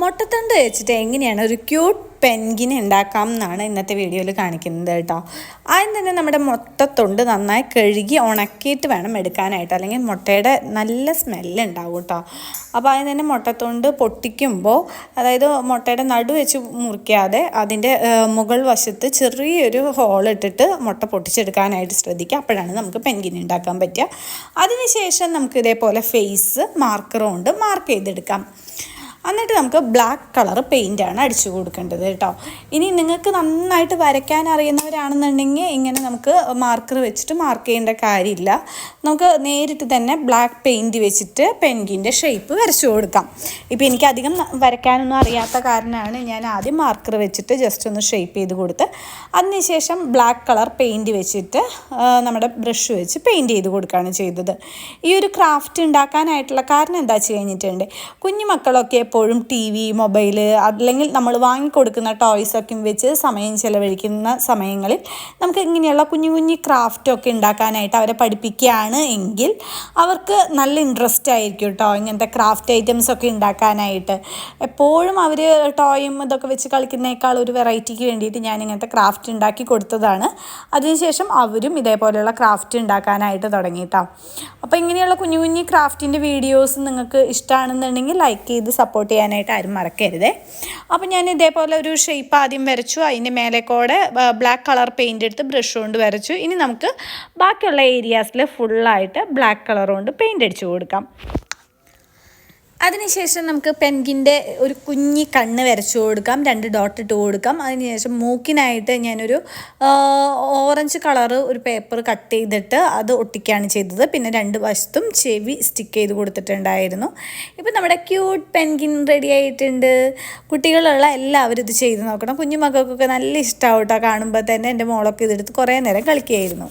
മുട്ടത്തണ്ട് വെച്ചിട്ട് എങ്ങനെയാണ് ഒരു ക്യൂട്ട് പെൻഗിനെ ഉണ്ടാക്കാം എന്നാണ് ഇന്നത്തെ വീഡിയോയിൽ കാണിക്കുന്നത് കേട്ടോ. ആദ്യം തന്നെ നമ്മുടെ മുട്ടത്തൊണ്ട് നന്നായി കഴുകി ഉണക്കിയിട്ട് വേണം എടുക്കാനായിട്ട്. അല്ലെങ്കിൽ മുട്ടയുടെ നല്ല സ്മെല്ല് ഉണ്ടാവും കേട്ടോ. അപ്പോൾ ആദ്യം തന്നെ മുട്ടത്തൊണ്ട് പൊട്ടിക്കുമ്പോൾ അതായത് മുട്ടയുടെ നടു വെച്ച് മുറിക്കാതെ അതിന്റെ മുകൾ വശത്ത് ചെറിയൊരു ഹോൾ ഇട്ടിട്ട് മുട്ട പൊട്ടിച്ചെടുക്കാനായിട്ട് ശ്രദ്ധിക്കുക. അപ്പോഴാണ് നമുക്ക് പെൻഗിൻ ഉണ്ടാക്കാൻ പറ്റുക. അതിനുശേഷം നമുക്ക് ഇതേപോലെ ഫേസ് മാർക്കറും കൊണ്ട് മാർക്ക് ചെയ്തെടുക്കാം. എന്നിട്ട് നമുക്ക് ബ്ലാക്ക് കളർ പെയിന്റാണ് അടിച്ചു കൊടുക്കേണ്ടത് കേട്ടോ. ഇനി നിങ്ങൾക്ക് നന്നായിട്ട് വരയ്ക്കാൻ അറിയുന്നവരാണെന്നുണ്ടെങ്കിൽ ഇങ്ങനെ നമുക്ക് മാർക്കർ വെച്ചിട്ട് മാർക്ക് ചെയ്യേണ്ട കാര്യമില്ല. നമുക്ക് നേരിട്ട് തന്നെ ബ്ലാക്ക് പെയിന്റ് വെച്ചിട്ട് പെൻഗിന്റെ ഷേപ്പ് വരച്ചു കൊടുക്കാം. ഇപ്പോൾ എനിക്ക് അധികം വരയ്ക്കാനൊന്നും അറിയാത്ത കാരണമാണ് ഞാൻ ആദ്യം മാർക്കർ വെച്ചിട്ട് ജസ്റ്റ് ഒന്ന് ഷേപ്പ് ചെയ്ത് കൊടുത്ത് അതിനുശേഷം ബ്ലാക്ക് കളർ പെയിന്റ് വെച്ചിട്ട് നമ്മുടെ ബ്രഷ് വെച്ച് പെയിന്റ് ചെയ്ത് കൊടുക്കുകയാണ് ചെയ്തത്. ഈ ഒരു ക്രാഫ്റ്റ് ഉണ്ടാക്കാനായിട്ടുള്ള കാരണം എന്താ വെച്ച് കഴിഞ്ഞിട്ടുണ്ട്? കുഞ്ഞു മക്കളൊക്കെ എപ്പോഴും ടി വി മൊബൈൽ അല്ലെങ്കിൽ നമ്മൾ വാങ്ങിക്കൊടുക്കുന്ന ടോയ്സൊക്കെ വെച്ച് സമയം ചിലവഴിക്കുന്ന സമയങ്ങളിൽ നമുക്ക് ഇങ്ങനെയുള്ള കുഞ്ഞു കുഞ്ഞു ക്രാഫ്റ്റൊക്കെ ഉണ്ടാക്കാനായിട്ട് അവരെ പഠിപ്പിക്കുകയാണ് എങ്കിൽ അവർക്ക് നല്ല ഇൻട്രസ്റ്റ് ആയിരിക്കും കേട്ടോ ഇങ്ങനത്തെ ക്രാഫ്റ്റ് ഐറ്റംസ് ഒക്കെ ഉണ്ടാക്കാനായിട്ട്. എപ്പോഴും അവർ ടോയും ഇതൊക്കെ വെച്ച് കളിക്കുന്നേക്കാൾ ഒരു വെറൈറ്റിക്ക് വേണ്ടിയിട്ട് ഞാൻ ഇങ്ങനത്തെ ക്രാഫ്റ്റ് ഉണ്ടാക്കി കൊടുത്തതാണ്. അതിനുശേഷം അവരും ഇതേപോലെയുള്ള ക്രാഫ്റ്റ് ഉണ്ടാക്കാനായിട്ട് തുടങ്ങി അപ്പോൾ ഇങ്ങനെയുള്ള കുഞ്ഞു കുഞ്ഞു ക്രാഫ്റ്റിന്റെ വീഡിയോസ് നിങ്ങൾക്ക് ഇഷ്ടമാണെന്നുണ്ടെങ്കിൽ ലൈക്ക് ചെയ്ത് സപ്പോർട്ട് ചെയ്യാനായിട്ട് ആരും മറക്കരുത്. അപ്പോൾ ഞാൻ ഇതേപോലെ ഒരു ഷേപ്പ് ആദ്യം വരച്ചു. അതിന് മേലെ കൂടെ ബ്ലാക്ക് കളർ പെയിന്റ് എടുത്ത് ബ്രഷ് കൊണ്ട് വരച്ചു. ഇനി നമുക്ക് ബാക്കിയുള്ള ഏരിയാസിൽ ഫുള്ളായിട്ട് ബ്ലാക്ക് കളർ കൊണ്ട് പെയിന്റ് അടിച്ചു കൊടുക്കാം. അതിനുശേഷം നമുക്ക് പെൻഗിന്റെ ഒരു കുഞ്ഞി കണ്ണ് വരച്ചു കൊടുക്കാം രണ്ട് ഡോട്ട് ഇട്ട് കൊടുക്കാം. അതിനുശേഷം മൂക്കിനായിട്ട് ഞാനൊരു ഓറഞ്ച് കളറ് ഒരു പേപ്പർ കട്ട് ചെയ്തിട്ട് അത് ഒട്ടിക്കുകയാണ് ചെയ്തത്. പിന്നെ രണ്ട് വശത്തും ചെവി സ്റ്റിക്ക് ചെയ്ത് കൊടുത്തിട്ടുണ്ടായിരുന്നു. ഇപ്പം നമ്മുടെ ക്യൂട്ട് പെൻഗിൻ റെഡി ആയിട്ടുണ്ട്. കുട്ടികളുള്ള എല്ലാവരും ഇത് ചെയ്ത് നോക്കണം. കുഞ്ഞു മക്കൾക്കൊക്കെ നല്ല ഇഷ്ടമാവും കേട്ടോ കാണുമ്പോൾ തന്നെ എന്റെ മോളൊക്കെ ഇതെടുത്ത് കുറേ നേരം കളിക്കുകയായിരുന്നു.